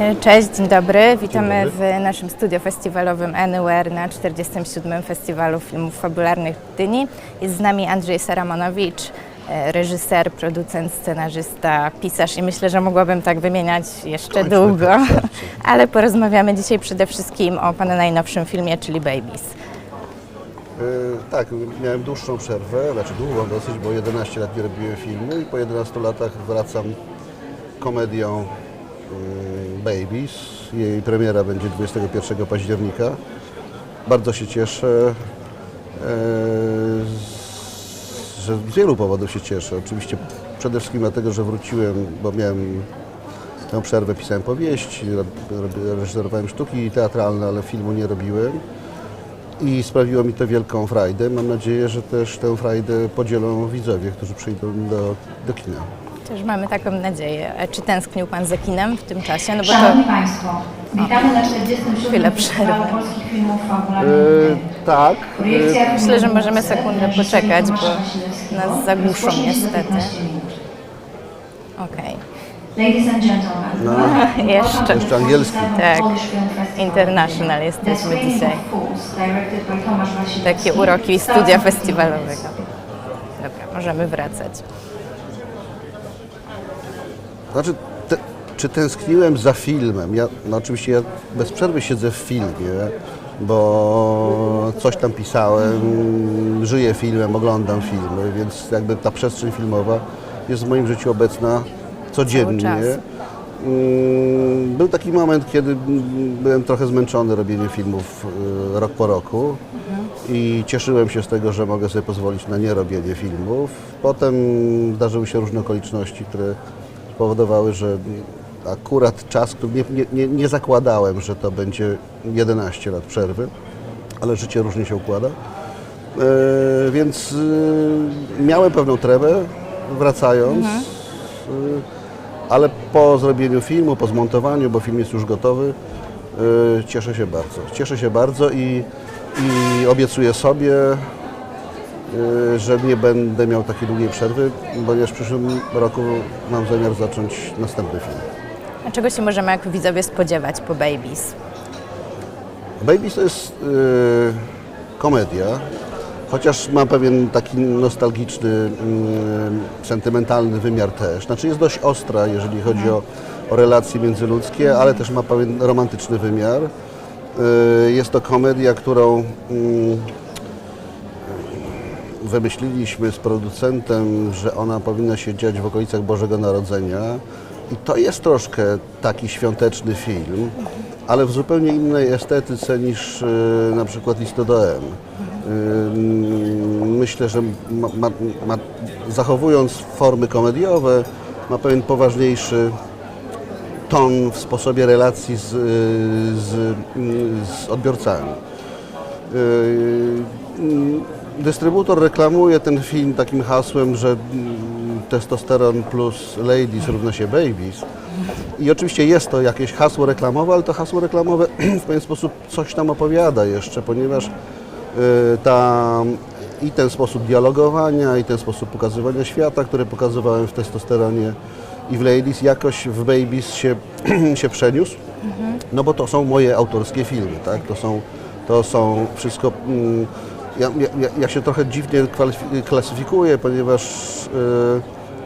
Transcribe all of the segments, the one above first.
E, Cześć, dzień dobry. Witamy dobry. w naszym studio festiwalowym Anywhere na 47. Festiwalu Filmów Fabularnych w Gdyni. Jest z nami Andrzej Saramonowicz, e, reżyser, producent, scenarzysta, pisarz i myślę, że mogłabym tak wymieniać jeszcze Kończmy długo. tak, starczy. Ale porozmawiamy dzisiaj przede wszystkim o Pana najnowszym filmie, czyli Babies. E, tak, miałem dłuższą przerwę, znaczy długą dosyć, bo 11 lat nie robiłem filmu i po 11 latach wracam komedią Babies. Jej premiera będzie 21 października. Bardzo się cieszę, e, że z wielu powodów się cieszę. Oczywiście przede wszystkim dlatego, że wróciłem, bo miałem tę przerwę, pisałem powieści, reżyserowałem sztuki teatralne, ale filmu nie robiłem. I sprawiło mi to wielką frajdę. Mam nadzieję, że też tę frajdę podzielą widzowie, którzy przyjdą do, do kina. Też mamy taką nadzieję. A czy tęsknił Pan za kinem w tym czasie? No bo to Szanowni Państwo, witamy na 47. Chwilę Festiwalu przerwy. Polskich Filmów Fabularnych. E, tak. Projekcja myślę, że możemy sekundę poczekać, bo nas zagłuszą niestety. 15 minut. okej. Ladies and gentlemen, No, jeszcze. Jeszcze angielski. Tak. International jesteśmy dzisiaj. Takie uroki studia festiwalowego. Dobra, możemy wracać. Znaczy, te, czy tęskniłem za filmem? Ja, no oczywiście ja bez przerwy siedzę w filmie, bo coś tam pisałem, żyję filmem, oglądam filmy, więc jakby ta przestrzeń filmowa jest w moim życiu obecna codziennie. Mm, Był taki moment, kiedy byłem trochę zmęczony robieniem filmów y, rok po roku i cieszyłem się z tego, że mogę sobie pozwolić na nierobienie filmów. Potem zdarzyły się różne okoliczności, które spowodowały, że akurat czas, który nie, nie, nie, zakładałem, że to będzie 11 lat przerwy, ale życie różnie się układa. E, więc y, miałem pewną tremę wracając, y, ale po zrobieniu filmu, po zmontowaniu, bo film jest już gotowy, cieszę się bardzo. Cieszę się bardzo i, i obiecuję sobie, że nie będę miał takiej długiej przerwy, ponieważ w przyszłym roku mam zamiar zacząć następny film. A czego się możemy jako widzowie spodziewać po Babies? Babies to jest y, komedia, chociaż ma pewien taki nostalgiczny, y, sentymentalny wymiar też. Znaczy jest dość ostra, jeżeli chodzi o, o relacje międzyludzkie, ale też ma pewien romantyczny wymiar. Y, jest to komedia, którą mm, wymyśliliśmy z producentem, że ona powinna się dziać w okolicach Bożego Narodzenia. I to jest troszkę taki świąteczny film, ale w zupełnie innej estetyce niż y, na przykład List do M. Y, myślę, że ma, ma, ma, zachowując formy komediowe, ma pewien poważniejszy ton w sposobie relacji z, y, z, z odbiorcami. Dystrybutor reklamuje ten film takim hasłem, że mm, testosteron plus ladies równa się babies. I oczywiście jest to jakieś hasło reklamowe, ale to hasło reklamowe w pewien sposób coś tam opowiada jeszcze, ponieważ yy, ta, i ten sposób dialogowania, i ten sposób pokazywania świata, który pokazywałem w testosteronie i w ladies, jakoś w babies się, się przeniósł. No bo to są moje autorskie filmy, tak? To są, to są wszystko. Mm, ja, ja, ja się trochę dziwnie klasyfikuję, ponieważ y,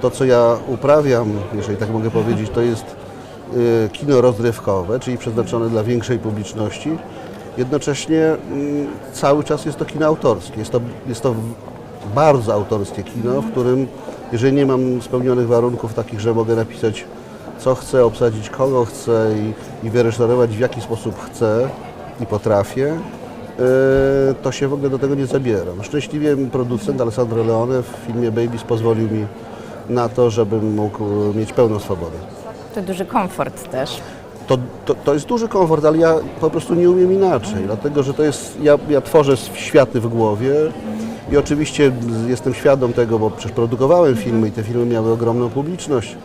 to, co ja uprawiam, jeżeli tak mogę powiedzieć, to jest y, kino rozrywkowe, czyli przeznaczone dla większej publiczności. Jednocześnie mm, cały czas jest to kino autorskie. Jest to, jest to bardzo autorskie kino, w którym jeżeli nie mam spełnionych warunków takich, że mogę napisać co chcę, obsadzić kogo chcę i, i wyreżyserować w jaki sposób chcę i potrafię, to się w ogóle do tego nie zabieram. Szczęśliwie producent Alessandro Leone w filmie Babies pozwolił mi na to, żebym mógł mieć pełną swobodę. To duży komfort też. To, to, to jest duży komfort, ale ja po prostu nie umiem inaczej, dlatego że to jest, ja, ja tworzę światy w głowie i oczywiście jestem świadom tego, bo przecież produkowałem filmy i te filmy miały ogromną publiczność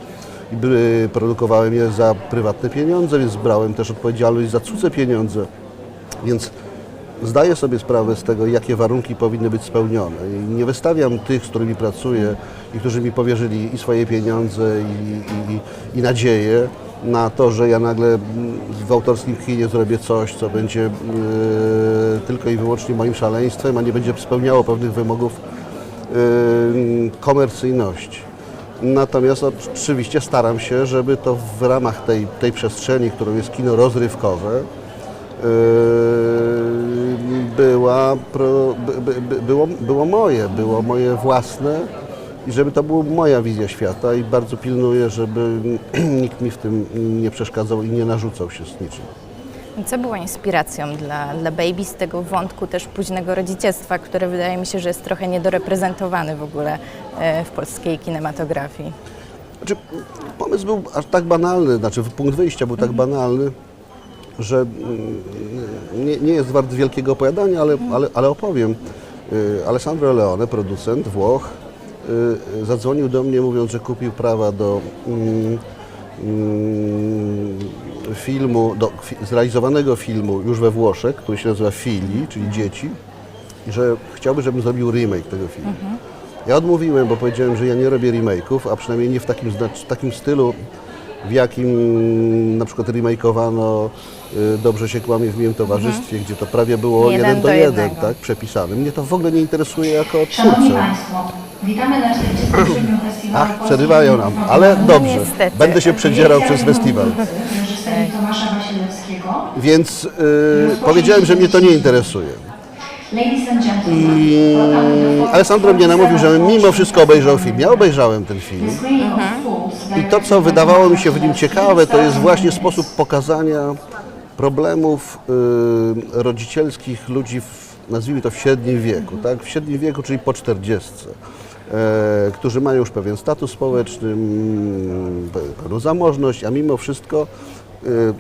i produkowałem je za prywatne pieniądze, więc brałem też odpowiedzialność za cudze pieniądze, więc zdaję sobie sprawę z tego, jakie warunki powinny być spełnione i nie wystawiam tych, z którymi pracuję i którzy mi powierzyli i swoje pieniądze i, i, i nadzieję, na to, że ja nagle w autorskim kinie zrobię coś, co będzie e, tylko i wyłącznie moim szaleństwem, a nie będzie spełniało pewnych wymogów e, komercyjności. Natomiast oczywiście staram się, żeby to w ramach tej, tej przestrzeni, którą jest kino rozrywkowe, była, pro, by, by, by, było, było moje, było moje własne i żeby to była moja wizja świata i bardzo pilnuję, żeby nikt mi w tym nie przeszkadzał i nie narzucał się z niczym. Co było inspiracją dla, dla Baby z tego wątku też późnego rodzicielstwa, które wydaje mi się, że jest trochę niedoreprezentowany w ogóle e, w polskiej kinematografii? Znaczy, pomysł był aż tak banalny, znaczy punkt wyjścia był tak banalny, że mm, nie, nie jest wart wielkiego opowiadania, ale, ale, ale opowiem. Y, Alessandro Leone, producent Włoch, y, zadzwonił do mnie mówiąc, że kupił prawa do mm, mm, filmu, do zrealizowanego filmu już we Włoszech, który się nazywa Fili, czyli Dzieci, i że chciałby, żebym zrobił remake tego filmu. Ja odmówiłem, bo powiedziałem, że ja nie robię remake'ów, a przynajmniej nie w takim, znacz- takim stylu, w jakim na przykład remake'owano y, Dobrze się kłamie w miłym towarzystwie, gdzie to prawie było Jeden jeden, do do jeden, tak, przepisane. Mnie to w ogóle nie interesuje jako Szanowni twórcę. Państwo, witamy na 47. festiwalu Ach, przerywają nam, ale dobrze, niestety. będę się przedzierał przez festiwal. Więc y, powiedziałem, że mnie to nie interesuje. Ladies and gentlemen, I Alessandro mnie namówił, żebym mimo wszystko obejrzał film. Ja obejrzałem ten film. Fools, I to, co wydawało mi się w nim ciekawe, to jest właśnie sposób pokazania problemów y, rodzicielskich ludzi, w, nazwijmy to w średnim wieku, tak? W średnim wieku, czyli po 40. E, którzy mają już pewien status społeczny, pe- pewną zamożność, a mimo wszystko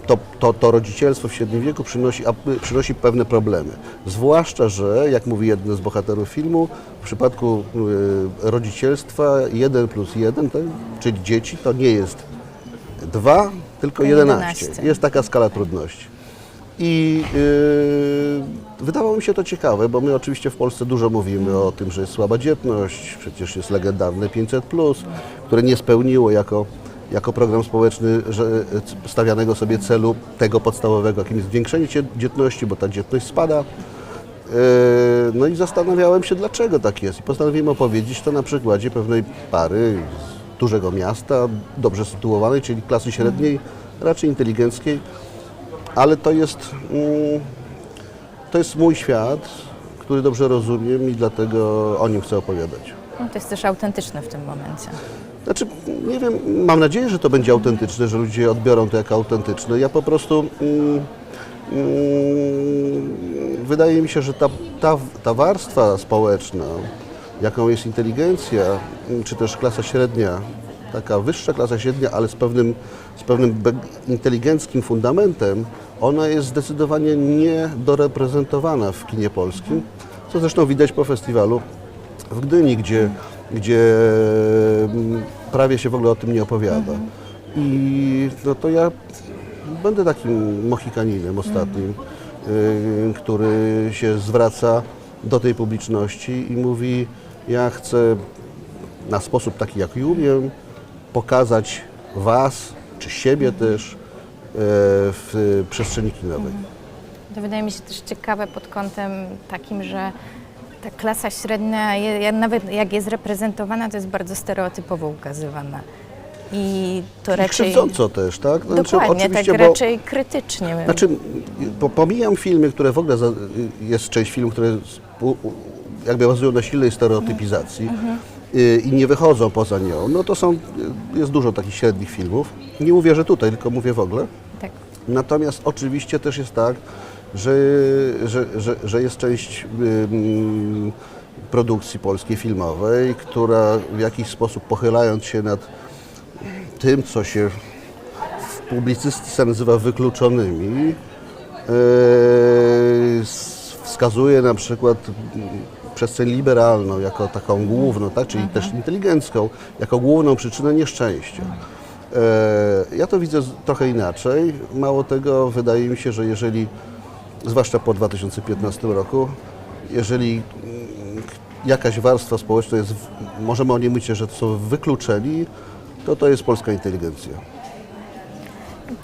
to, to, to rodzicielstwo w średnim wieku przynosi, a, przynosi pewne problemy. Zwłaszcza, że, jak mówi jeden z bohaterów filmu, w przypadku y, rodzicielstwa 1 plus 1, tak? czyli dzieci, to nie jest 2, tylko 11. 11. Jest taka skala trudności. I yy, wydawało mi się to ciekawe, bo my oczywiście w Polsce dużo mówimy o tym, że jest słaba dzietność, przecież jest legendarne 500, które nie spełniło jako, jako program społeczny że, e, stawianego sobie celu tego podstawowego, jakim jest zwiększenie dzietności, bo ta dzietność spada. Yy, No i zastanawiałem się, dlaczego tak jest. I postanowiłem opowiedzieć to na przykładzie pewnej pary z dużego miasta, dobrze sytuowanej, czyli klasy średniej, raczej inteligenckiej, ale to jest, mm, to jest mój świat, który dobrze rozumiem i dlatego o nim chcę opowiadać. No, to jest też autentyczne w tym momencie. Znaczy, nie wiem, mam nadzieję, że to będzie autentyczne, że ludzie odbiorą to jako autentyczne. Ja po prostu. Mm, mm, wydaje mi się, że ta, ta, ta warstwa społeczna, jaką jest inteligencja, mm, czy też klasa średnia, taka wyższa klasa średnia, ale z pewnym, z pewnym inteligenckim fundamentem, ona jest zdecydowanie niedoreprezentowana w kinie polskim, co zresztą widać po festiwalu w Gdyni, gdzie, gdzie mm, prawie się w ogóle o tym nie opowiada. I no to ja będę takim mohikaninem ostatnim, y, który się zwraca do tej publiczności i mówi, ja chcę na sposób taki, jaki umiem, pokazać Was, czy siebie też, y, w przestrzeni kinowej. To wydaje mi się też ciekawe pod kątem takim, że ta klasa średnia, nawet jak jest reprezentowana, to jest bardzo stereotypowo ukazywana. I to I raczej... krzywdząco też, tak? Znaczy, Dokładnie, tak oczywiście, bo- raczej krytycznie. Znaczy, po, pomijam filmy, które w ogóle za, jest część filmów, które jakby bazują na silnej stereotypizacji y, i nie wychodzą poza nią. No to są, jest dużo takich średnich filmów. Nie mówię, że tutaj, tylko mówię w ogóle. tak. Natomiast oczywiście też jest tak, że, że, że, że jest część produkcji polskiej filmowej, która w jakiś sposób pochylając się nad tym, co się w publicystyce nazywa wykluczonymi, s- wskazuje na przykład przestrzeń liberalną jako taką główną, tak, czyli też inteligencką, jako główną przyczynę nieszczęścia. E, Ja to widzę trochę inaczej. Mało tego, wydaje mi się, że jeżeli, zwłaszcza po 2015 roku, jeżeli mm, jakaś warstwa społeczna jest, możemy o niej mówić, że to są wykluczeni, to to jest polska inteligencja.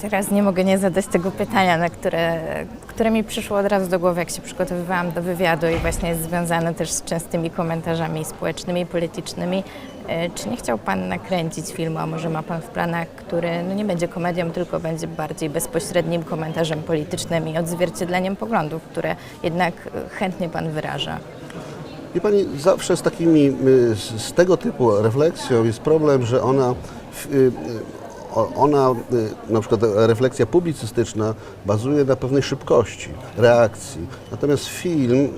Teraz nie mogę nie zadać tego pytania, na które, które mi przyszło od razu do głowy, jak się przygotowywałam do wywiadu i właśnie jest związane też z częstymi komentarzami społecznymi politycznymi. E, Czy nie chciał Pan nakręcić filmu, a może ma Pan w planach, który no nie będzie komedią, tylko będzie bardziej bezpośrednim komentarzem politycznym i odzwierciedleniem poglądów, które jednak e, chętnie Pan wyraża? Wie Pani, zawsze z takimi, y, z, tego typu refleksją jest problem, że ona, y, ona, y, na przykład refleksja publicystyczna bazuje na pewnej szybkości reakcji. Natomiast film,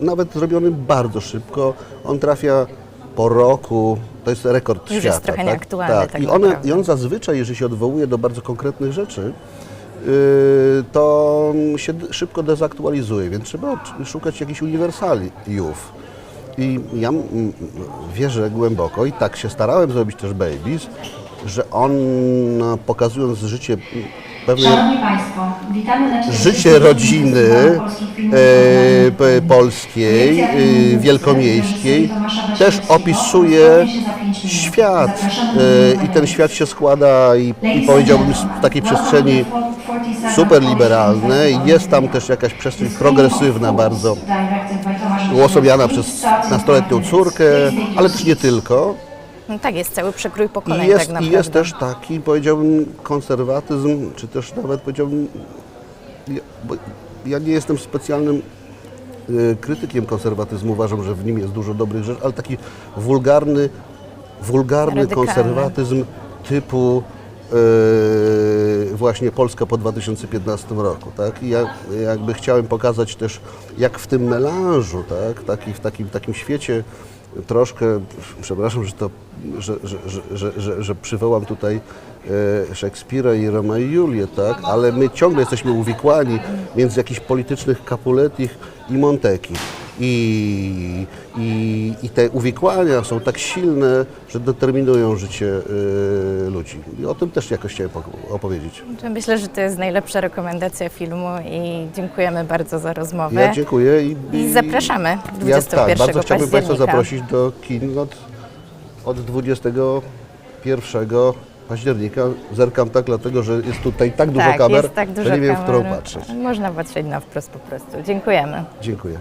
nawet zrobiony bardzo szybko, on trafia po roku, to jest rekord Już świata. jest trochę tak? nieaktualny Tak. tak I, one. I on zazwyczaj, jeżeli się odwołuje do bardzo konkretnych rzeczy, y, to się szybko dezaktualizuje, więc trzeba szukać jakichś uniwersaliów. I ja wierzę głęboko i tak się starałem zrobić też Babies, że on no, pokazując życie Państwo, witamy na 40. życie rodziny e, polskiej, e, wielkomiejskiej, też opisuje świat e, i ten świat się składa i, i powiedziałbym z takiej przestrzeni to the 47th super Polish liberalnej. Film Jest tam też jakaś przestrzeń progresywna bardzo, Wasilewski, przez nastoletnią córkę, ale też nie tylko. No tak, jest cały przekrój I pokoleń jest, tak I naprawdę. jest też taki, powiedziałbym, konserwatyzm, czy też nawet powiedziałbym, ja, bo ja nie jestem specjalnym y, krytykiem konserwatyzmu, uważam, że w nim jest dużo dobrych rzeczy, ale taki wulgarny, wulgarny Radykalny. konserwatyzm typu y, właśnie Polska po 2015 roku, tak? I ja jakby chciałem pokazać też, jak w tym melanżu, tak? Taki, w takim, takim świecie troszkę, przepraszam, że to, że, że, że, że, przywołam tutaj e, Szekspira i Roma i Julię, tak? Ale my ciągle jesteśmy uwikłani między jakichś politycznych Capuletich i Monteki. I, i, I te uwikłania są tak silne, że determinują życie e, ludzi. I o tym też jakoś chciałem po- opowiedzieć. Myślę, że to jest najlepsza rekomendacja filmu i dziękujemy bardzo za rozmowę. Ja dziękuję i, I zapraszamy 21 Ja tak, bardzo chciałbym Państwa zaprosić do kin od, od 21 października. Zerkam tak, dlatego że jest tutaj tak dużo tak, kamer, tak dużo że nie wiem, w którą patrzeć. Można patrzeć na wprost po prostu. Dziękujemy. Dziękuję.